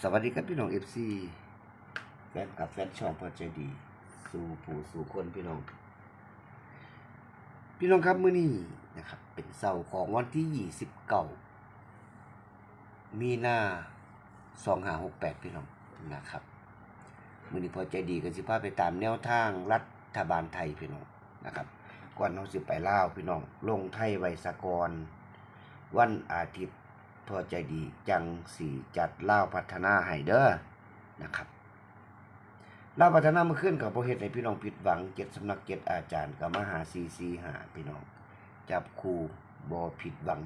สวัสดีครับพี่น้องเอฟซีแฟนกับแฟนช่องพอใจดี สู่ผู้สู่คนพี่น้อง พี่น้องครับมื้อนี้นะครับ เป็นเสาร์ของวันที่ยี่สิบเก้ามีนาสองห้าหกแปดพี่น้องนะครับมื้อนี้พอใจดีก็สิพาไปตามแนวทางรัฐบาลไทยพี่น้องนะครับ ก่อนเราสิไปล่าวพี่น้องลงไทยไวยสากรวันอาทิตย์ พอใจดีจังสี่จัดเล่าพัฒนาให้เด้อนะครับเล่าพัฒนาเมื่อขึ้นกับพอเฮ็ดให้พี่น้องผิดหวังเจ็ดสำนักเจ็ดอาจารย์กับมหาซีซีหาพี่น้อง จับคู่บอผิดหวัง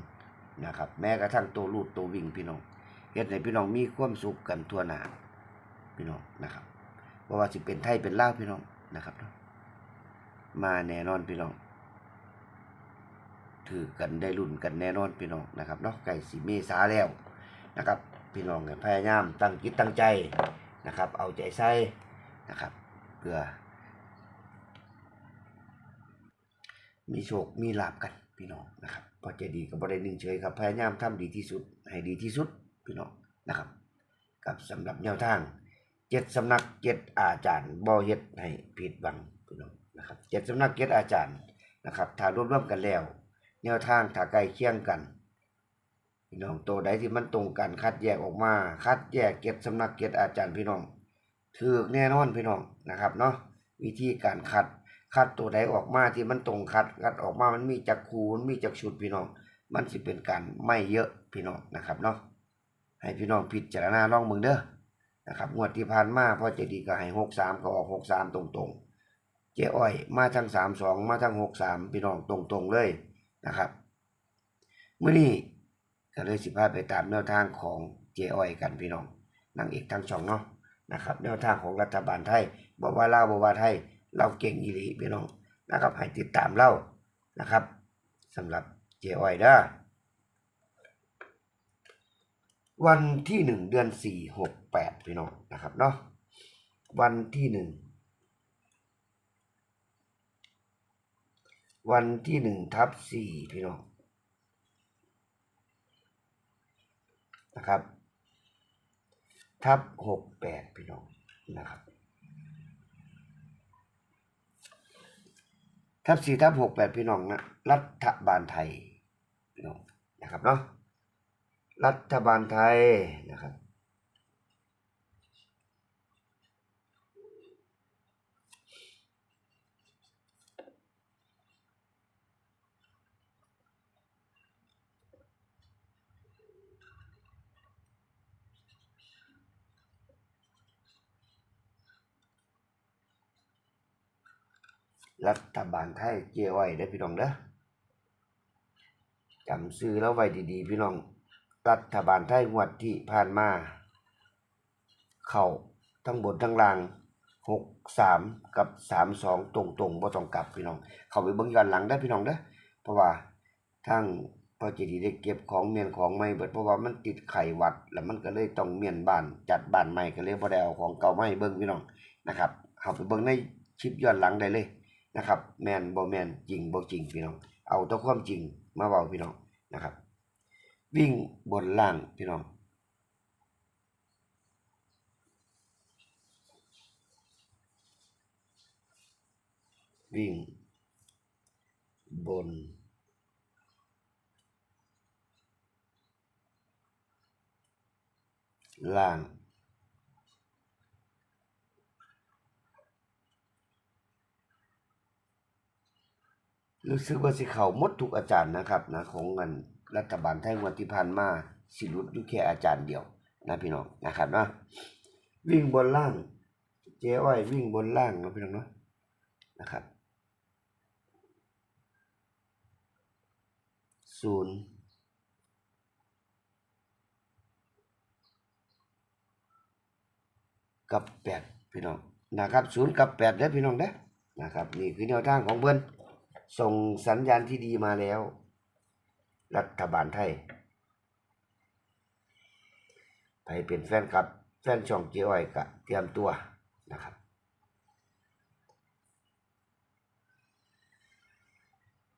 นะครับ แม้กระทั่งตัวลูดตัววิ่งพี่น้องเฮ็ดให้พี่น้องมีความสุขกันทั่วหน้าพี่น้องนะครับเพราะว่าสิเป็นไทยเป็นเลาพี่น้องนะครับ มาแน่นอนพี่น้อง ถือกันได้รุ่นกันแน่นอนพี่น้องนะครับเนาะใกล้สิเมษาแล้วนะครับพี่น้องก็พยายามตั้งจิตตั้งใจนะครับ เอาใจใส่นะครับเพื่อมีโชค มีลาบกันพี่น้องนะครับพอใจดีกับบริเนิ่งเฉยครับ พยายามทำดีที่สุด ให้ดีที่สุดพี่น้องนะครับ กับสำหรับแนวทางเจ็ดสำนักเจ็ดอาจารย์บ่เฮ็ดให้ผิดหวังพี่น้องนะครับเจ็ดสำนักเจ็ดอาจารย์นะครับถ้ารวบรวมกันแล้ว แนวทางถ้าใกล้เคียงกันพี่น้องตัวใดที่มันตรงกันคัดแยกออกมา คัดแยกเก็บสำนักเก็บอาจารย์พี่น้องถือแน่นอนพี่น้องนะครับเนาะวิธีการคัดคัดตัวใดออกมาที่มันตรงคัดคัดออกมามันมีจักคูมันมีจักชุดพี่น้อง มันสิเป็นการไม่เยอะพี่น้องนะครับเนาะให้พี่น้องพิจารณาลองมึงเด้อนะครับงวดที่ผ่านมาพ่อเจดีก็ให้หกสามก็ออกหกสามตรงๆ เจ๊อ้อย มาทั้งสามสองมาทั้งหกสามพี่น้องตรงๆเลย นะครับเมื่อนี้ก็เลยสิพาไปตามแนวทางของเจอ้อยกันพี่น้องนางเอกทั้งช่องเนาะนะครับแนวทางของรัฐบาลไทย บอกว่าเล่าบอกว่าไทยเราเก่งอีหลีพี่น้องนะครับให้ติดตามเล่านะครับสำหรับเจอ้อยเด้อวันที่หนึ่งเดือนสี่หกแปดพี่น้องนะครับเนาะวันที่หนึ่ง วันที่หนึ่งทับสี่พี่น้องนะครับ ทับหกแปดพี่น้องนะครับ ทับสี่ทับหกแปดพี่น้องนะรัฐบาลไทยพี่น้องนะครับเนาะรัฐบาลไทยนะครับ รัฐบาลไทยเจียไว้ได้พี่น้องเด้อจำซื้อแล้วไว้ดีๆ พี่น้อง รัฐบาลไทยงวดที่ผ่านมา เข้าทั้งบนทั้งล่างหกสามกับสามสองตรงๆบ่ต้องกลับพี่น้อง เข้าไปเบิ่งย้อนหลังได้พี่น้องเด้อเพราะว่าทั้งพอเจดีได้เก็บของเมียนของใหม่เบิดเพราะว่ามันติดไขหวัด แล้วมันก็เลยต้องเมียนบ้านจัดบ้านใหม่ก็เลยบ่ได้เอาของเก่าให้เบิ่งพี่น้องนะครับเข้าไปเบิ่งในคลิปย้อนหลังได้เลย นะครับ แมนบ่แมนจริงบ่จริงพี่น้อง เอาตัวความจริงมาเว้าพี่น้องนะครับ วิ่งบนล่างพี่น้องวิ่งบน ล่าง รู้สึกว่าสิเขาหมดทุกอาจารย์นะครับนะของเงินรัฐบาลไทยวันที่ผ่านมาสิรุดอยู่แค่อาจารย์เดียวนะพี่น้องนะครับนะวิ่งบนล่าง เจ๊อ้อยวิ่งบนล่างนะพี่น้องเนาะนะครับศูนย์กับแปดพี่น้องนะครับศูนย์กับแปดเด้อพี่น้องเด้อนะครับนี่คือแนวทางของเบิ้น ส่งสัญญาณที่ดีมาแล้ว รัฐบาลไทยไปเป็นแฟนครับ แฟนช่องเจ้อ้อยกะเตรียมตัวนะครับ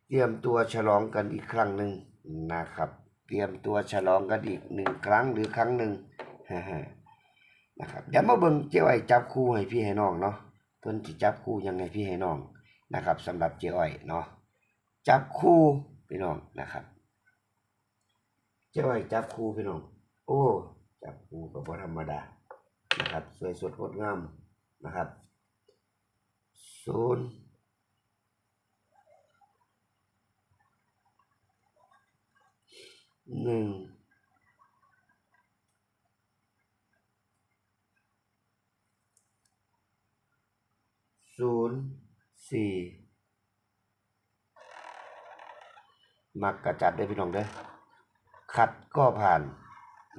เตรียมตัวฉลองกันอีกครั้งหนึ่งนะครับ เตรียมตัวฉลองกันอีกหนึ่งครั้งหรือครั้งหนึ่งนะครับเดี๋ยวมาเบิ่งเจ้าอ้อยจับคู่ให้พี่ให้น้องเนาะเพิ่นสิจับคู่ยังไงพี่ให้น้อง นะครับสำหรับเจ้อ้อยเนาะจับคู่พี่น้องนะครับ เจ้อ้อยจับคู่พี่น้องโอ้จับคู่ก็บ่ธรรมดานะครับสวยสดงดงามนะครับศูนย์หนึ่งศูนย์ สี่มักกระจัดได้พี่น้องเด้อขัดก็ผ่าน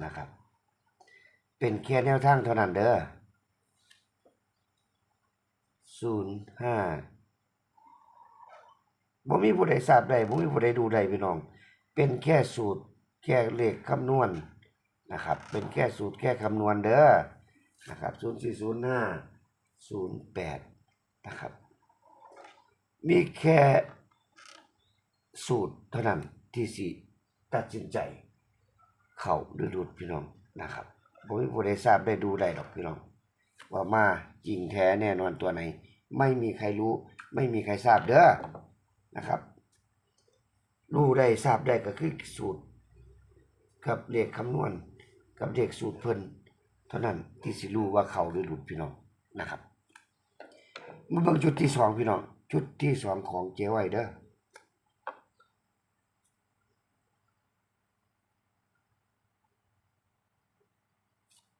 นะครับ เป็นแค่แนวทางเท่านั้นเด้อศูนย์ห้าบ่มีผู้ใดทราบได้บ่มีผู้ใดดูได้พี่น้อง เป็นแค่สูตรแค่เลขคำนวณนะครับ เป็นแค่สูตรแค่คำนวณเด้อนะครับศูนย์สี่ศูนย์ห้าศูนย์แปดนะครับ มีแค่สูตรเท่านั้นที่สิตัดสินใจ เข้าหรือหลุดพี่น้องนะครับผมมีผู้ทราบได้ดูได้หรอกพี่น้อง ว่ามาจริงแท้แน่นอนตัวไหน ไม่มีใครรู้ ไม่มีใครทราบเด้อนะครับรู้ได้ทราบได้ก็คือสูตร กับเลขคำนวณ กับเลขสูตรเพิ่นเท่านั้นที่สิรู้ว่าเขาหรือหลุดพี่น้องนะครับมาเบิ่งจุดที่สองพี่น้อง จุดที่สองของเจ๊ไว้เด้อ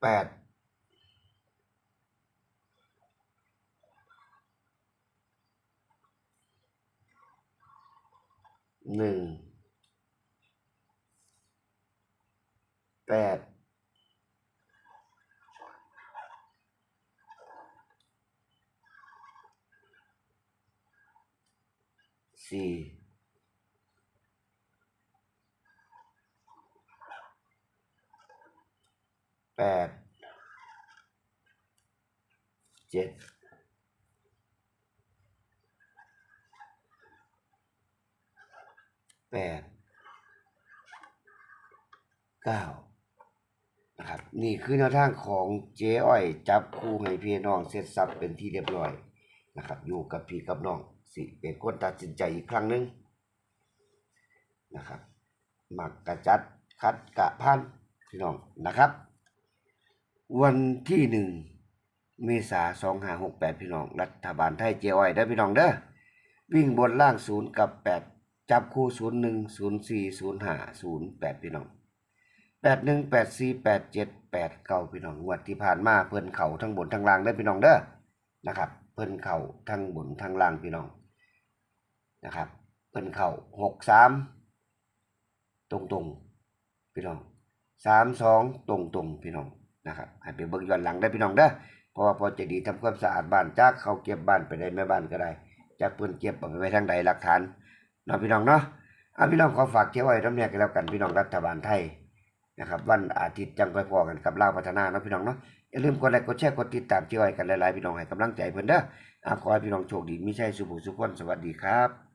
แปดหนึ่งแปด สี่แปดเจ็ดแปดเก้านะครับ นี่คือแนวทางของเจ๊อ้อย จับคู่ให้พี่น้องเสร็จสับเป็นที่เรียบร้อยนะครับ อยู่กับพี่กับน้อง สิเป็นคนตัดสินใจอีกครั้งหนึ่งนะครับหมักกระจัดคัดกะพันพี่น้องนะครับ วันที่หนึ่งเมษาสองห้าหกแปดพี่น้อง รัฐบาลไทยเจ๊อ้อยได้พี่น้องเด้อวิ่งบนล่างศูนย์กับแปดจับคู่ศูนย์หนึ่งศูนย์สี่ศูนย์ห้าศูนย์แปดพี่น้องแปดหนึ่งแปดสี่แปดเจ็ดแปดเก้าพี่น้องงวดที่ผ่านมาเพิ่นเข่าทั้งบนทั้งล่างได้พี่น้องเด้อนะครับ พิ่นเข่าทั้งบนทั้งล่างพี่น้องนะครับ เพิ่นเข่าหกสามตรงตรงพี่น้องสามสองตรงตรงพี่น้องนะครับให้ไปเบิ่งย้อนหลังได้พี่น้องเด้อเพราะว่าพอจะดีทำความสะอาดบ้านจากเขาเก็บบ้านไปได้แม่บ้านก็ได้จากเพิ่นเก็บไปไว้ทางใดหลักฐานเนาะพี่น้องเนาะอะพี่น้องขอฝากเก็บไว้ทำเนี่ยกันแล้วกันพี่น้องรัฐบาลไทยนะครับวันอาทิตย์จังไปพอกันกับลาวพัฒนาเนาะพี่น้องเนาะ อย่าลืมกดไลค์กดแชร์กดติดตามเจ้าไว้กันหลายๆพี่น้องให้กำลังใจเพื่อนเด้อขอให้พี่น้องโชคดีมีชัยสุขสุขคนสวัสดีครับ